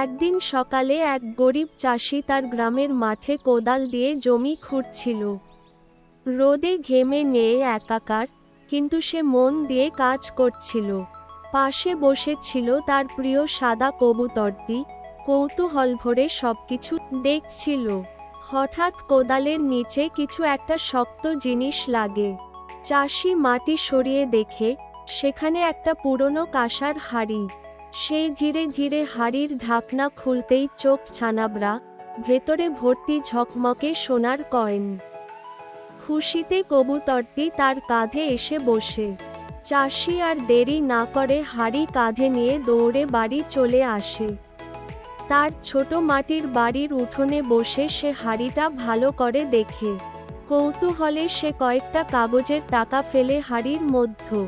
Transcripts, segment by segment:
একদিন সকালে এক গরিব চাষি তার গ্রামের মাঠে কোদাল দিয়ে জমি খুঁড়ছিল। রোদে ঘেমে নেয়ে একাকার, কিন্তু সে মন দিয়ে কাজ করছিল। পাশে বসেছিল তার প্রিয় সাদা কবুতরটি, কৌতূহল ভরে সবকিছু দেখছিল। হঠাৎ কোদালের নিচে কিছু একটা শক্ত জিনিস লাগে। চাষি মাটি সরিয়ে দেখে, সেখানে একটা পুরনো কাঁসার হাড়ি। সেই ধীরে ধীরে হাড়ির ঢাকনা খুলতেই চোখ ছানাবড়া, ভেতরে ভর্তি ঝকমকে সোনার কয়েন। খুশিতে কবুতরটি তার কাঁধে এসে বসে। চাষি আর দেরি না করে হাড়ি কাঁধে নিয়ে দৌড়ে বাড়ি চলে আসে। তার ছোট মাটির বাড়ির উঠোনে বসে সে হাড়িটা ভালো করে দেখে। কৌতূহলে সে কয়েকটা কাগজের টাকা ফেলে হাড়ির মধ্য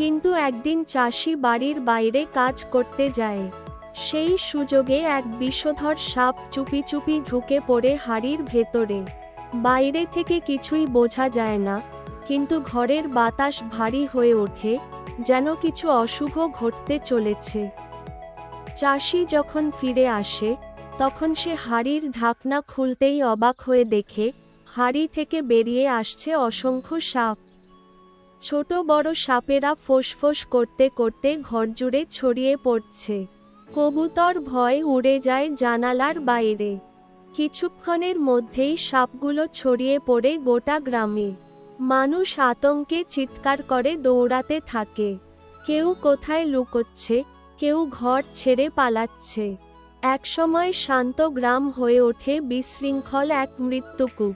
কিন্তু একদিন চাষি বাড়ির বাইরে কাজ করতে যায়। সেই সুযোগে এক বিষধর সাপ চুপি চুপি ঢুকে পড়ে হাড়ির ভেতরে। বাইরে থেকে কিছুই বোঝা যায় না, কিন্তু ঘরের বাতাস ভারী হয়ে ওঠে, যেন কিছু অশুভ ঘটতে চলেছে। চাষি যখন ফিরে আসে, তখন সে হাড়ির ঢাকনা খুলতেই অবাক হয়ে দেখে, হাড়ি থেকে বেরিয়ে আসছে অসংখ্য সাপ। ছোট বড় সাপেরা ফোঁস করতে করতে ঘরজুড়ে ছড়িয়ে পড়ছে। কবুতর ভয় উড়ে যায় জানালার বাইরে। কিছুক্ষণের মধ্যেই সাপগুলো ছড়িয়ে পড়ে গোটা গ্রামে। মানুষ আতঙ্কে চিৎকার করে দৌড়াতে থাকে। কেউ কোথায় লুকোচ্ছে, কেউ ঘর ছেড়ে পালাচ্ছে। একসময় শান্ত গ্রাম হয়ে ওঠে বিশৃঙ্খল এক মৃত্যুকূপ।